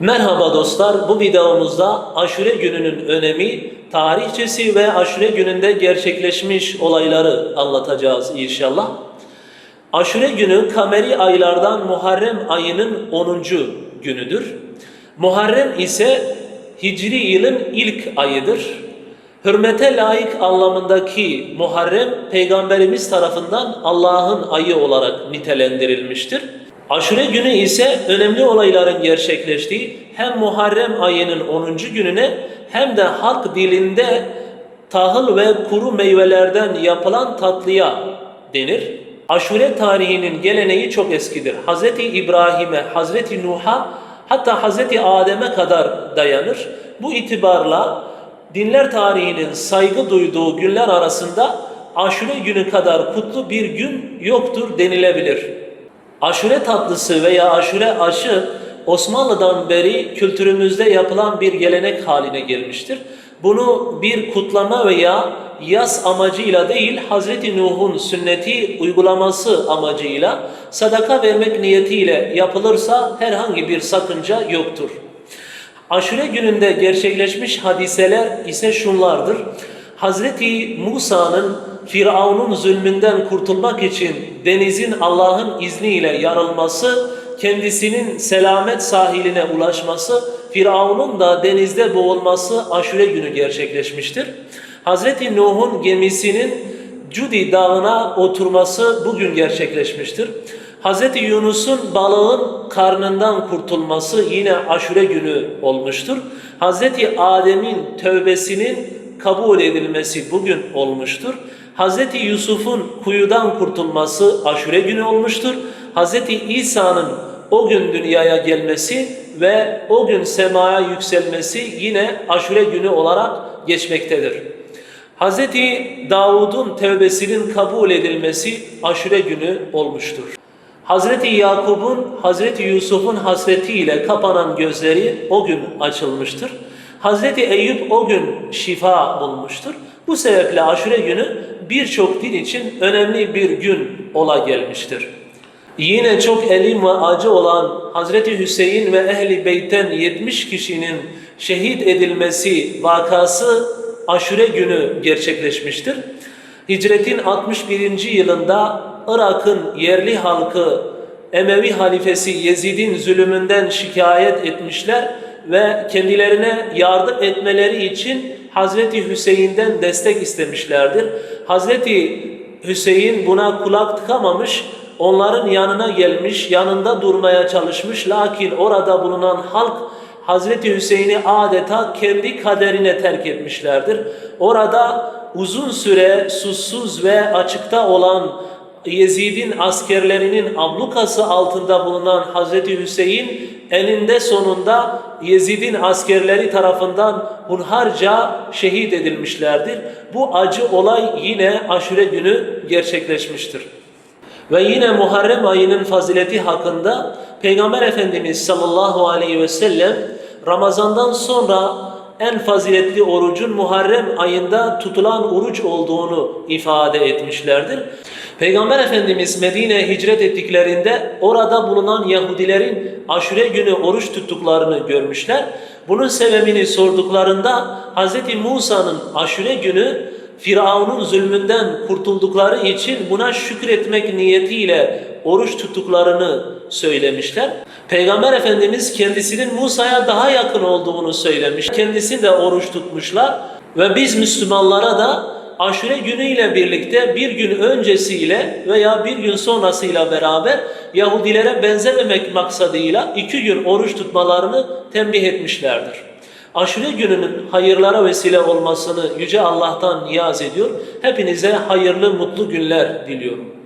Merhaba dostlar, bu videomuzda aşure gününün önemi, tarihçesi ve aşure gününde gerçekleşmiş olayları anlatacağız inşallah. Aşure günü kameri aylardan Muharrem ayının 10. günüdür. Muharrem ise Hicri yılın ilk ayıdır. Hürmete layık anlamındaki Muharrem peygamberimiz tarafından Allah'ın ayı olarak nitelendirilmiştir. Aşure günü ise önemli olayların gerçekleştiği hem Muharrem ayının 10. gününe hem de halk dilinde tahıl ve kuru meyvelerden yapılan tatlıya denir. Aşure tarihinin geleneği çok eskidir. Hz. İbrahim'e, Hz. Nuh'a hatta Hz. Adem'e kadar dayanır. Bu itibarla dinler tarihinin saygı duyduğu günler arasında aşure günü kadar kutlu bir gün yoktur denilebilir. Aşure tatlısı veya aşure aşı Osmanlı'dan beri kültürümüzde yapılan bir gelenek haline gelmiştir. Bunu bir kutlama veya yas amacıyla değil Hazreti Nuh'un sünneti uygulaması amacıyla sadaka vermek niyetiyle yapılırsa herhangi bir sakınca yoktur. Aşure gününde gerçekleşmiş hadiseler ise şunlardır. Hazreti Musa'nın Firavun'un zulmünden kurtulmak için denizin Allah'ın izniyle yarılması, kendisinin selamet sahiline ulaşması, Firavun'un da denizde boğulması aşure günü gerçekleşmiştir. Hazreti Nuh'un gemisinin Cudi dağına oturması bugün gerçekleşmiştir. Hz. Yunus'un balığın karnından kurtulması yine aşure günü olmuştur. Hz. Adem'in tövbesinin kabul edilmesi bugün olmuştur. Hz. Yusuf'un kuyudan kurtulması aşure günü olmuştur. Hz. İsa'nın o gün dünyaya gelmesi ve o gün semaya yükselmesi yine aşure günü olarak geçmektedir. Hz. Davud'un tevbesinin kabul edilmesi aşure günü olmuştur. Hazreti Yakup'un Hazreti Yusuf'un hasretiyle kapanan gözleri o gün açılmıştır. Hazreti Eyüp o gün şifa bulmuştur. Bu sebeple aşure günü birçok din için önemli bir gün ola gelmiştir. Yine çok elim ve acı olan Hazreti Hüseyin ve Ehli Beyt'ten 70 kişinin şehit edilmesi vakası aşure günü gerçekleşmiştir. Hicretin 61. yılında Irak'ın yerli halkı Emevi halifesi Yezid'in zulümünden şikayet etmişler ve kendilerine yardım etmeleri için Hazreti Hüseyin'den destek istemişlerdir. Hazreti Hüseyin buna kulak tıkamamış, onların yanına gelmiş, yanında durmaya çalışmış. Lakin orada bulunan halk Hazreti Hüseyin'i adeta kendi kaderine terk etmişlerdir. Orada uzun süre susuz ve açıkta olan Yezid'in askerlerinin ablukası altında bulunan Hazreti Hüseyin eninde sonunda Yezid'in askerleri tarafından hunharca şehit edilmişlerdir. Bu acı olay yine aşure günü gerçekleşmiştir. Ve yine Muharrem ayının fazileti hakkında Peygamber Efendimiz sallallahu aleyhi ve sellem Ramazandan sonra en faziletli orucun Muharrem ayında tutulan oruç olduğunu ifade etmişlerdir. Peygamber Efendimiz Medine'ye hicret ettiklerinde orada bulunan Yahudilerin aşure günü oruç tuttuklarını görmüşler. Bunun sebebini sorduklarında Hz. Musa'nın aşure günü Firavun'un zulmünden kurtuldukları için buna şükretmek niyetiyle oruç tuttuklarını söylemişler. Peygamber Efendimiz kendisinin Musa'ya daha yakın olduğunu söylemiş. Kendisi de oruç tutmuşlar ve biz Müslümanlara da aşure günüyle birlikte bir gün öncesiyle veya bir gün sonrasıyla beraber Yahudilere benzememek maksadıyla iki gün oruç tutmalarını tembih etmişlerdir. Aşure gününün hayırlara vesile olmasını Yüce Allah'tan niyaz ediyor. Hepinize hayırlı, mutlu günler diliyorum.